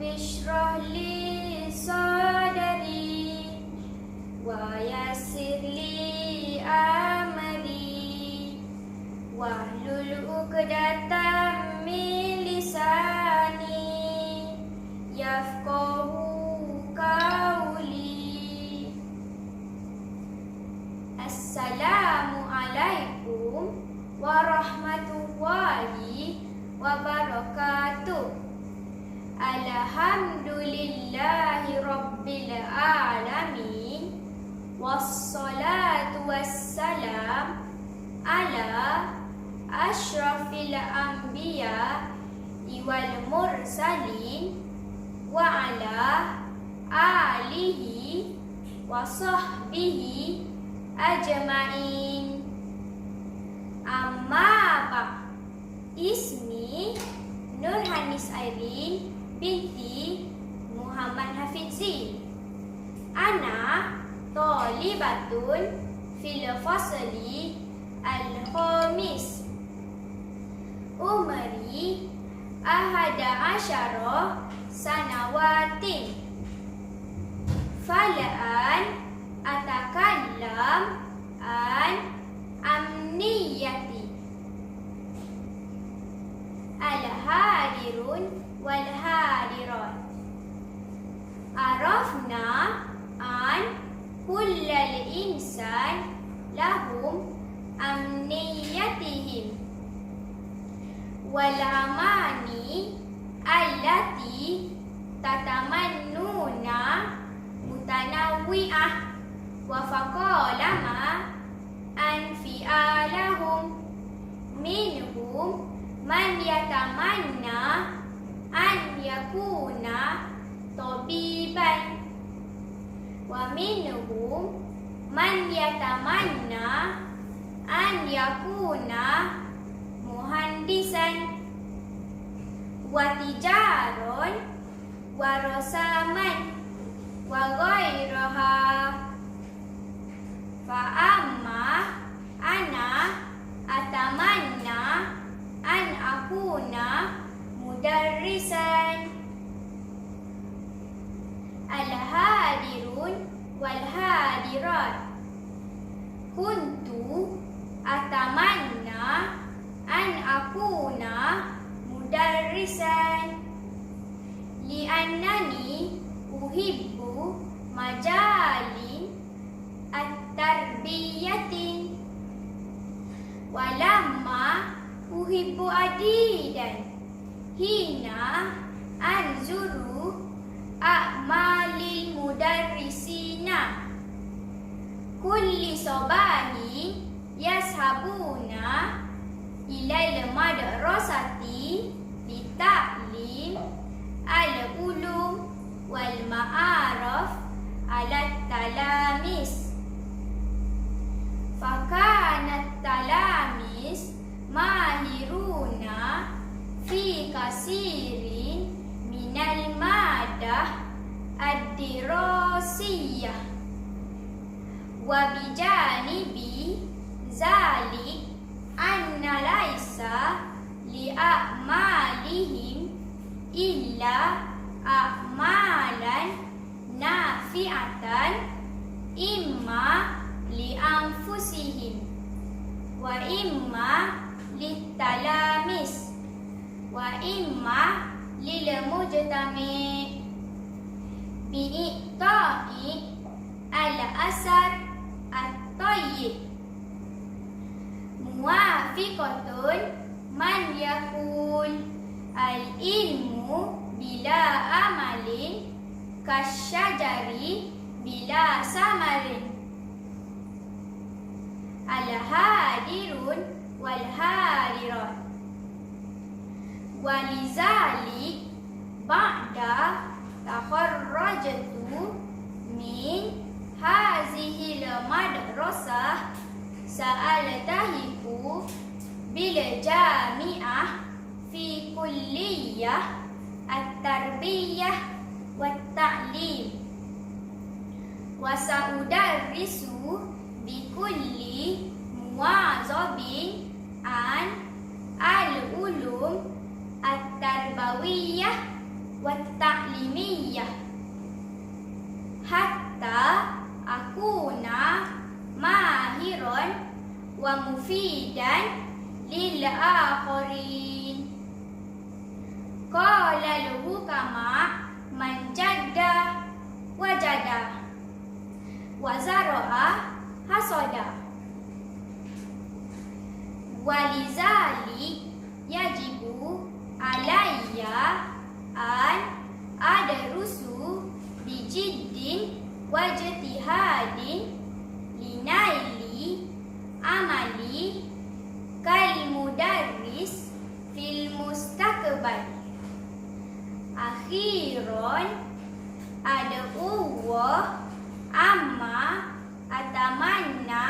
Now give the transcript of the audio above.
Ishrah li sadari Wa li amali. Wa lulu kedatan milisani Yafqahu kauli Assalamualaikum warahmatullahi wabarakatuh Alhamdulillahi rabbil alamin. Wassalatu wassalam ala ashrafil anbiya wal mursalin wa ala alihi wa sahbihi ajmain. Amma ismi Nur Hanis Airin binti Muhammad Hafizi. Ana talibatun fil fasli al-khamis. Umri ahada asyara sanawatin. Falaan atakallam an amniyati. Al-hadirun wal-hadirat arafna an kullal insan lahum amniyatihim wal amani allati tatamannuna mutanawwi'ah wa faqala ma anfi'alahum minhum man yatamanna an yakuna tabiban wa minhum man yatamanna an yakuna muhandisan. Wa tijaron wa rosaman wa ghairaha. Fa amma ana atamanna an akuna mudarrisan al-hadirun wal hadirat kuntu atamanna an akuna mudarrisan. Li'annani uhibbu majalin at-tarbiyatin walamma uhibbu adidan. Hina anzuru a'malil mudarrisina. Kulli sabahi yashabuna ilal madrasati lita'lim al-ulum wal ma'arif ala talamis. Fakanat جانبي ذلك أن ليس لأعمالهم إلا أعمالا نافعة إما لأنفسهم وإما للتلاميذ وإما للمجتمع بإعطاء muwafiqatun man yakul al-ilmu bila amalin kasyajari bila samarin. Al-hadirun wal hadirat walizalik ba'da takharrajtu min hazihil madrasah sa'altahiku bil jami'ah fi kulliyah at-tarbiyah wat ta'lim wa sa'udarrisu bi kulli muwazabin an al-ulum at-tarbawiyah wat ta'limiyah hatta akuna mahiron wa mufidan للآخرين قال الحكماء من جد وجد وزرع حصد ولذلك يجب علي أن أدرس بجد واجتهاد لنيل عملي korban. Akhirun ada uwa amma atamanna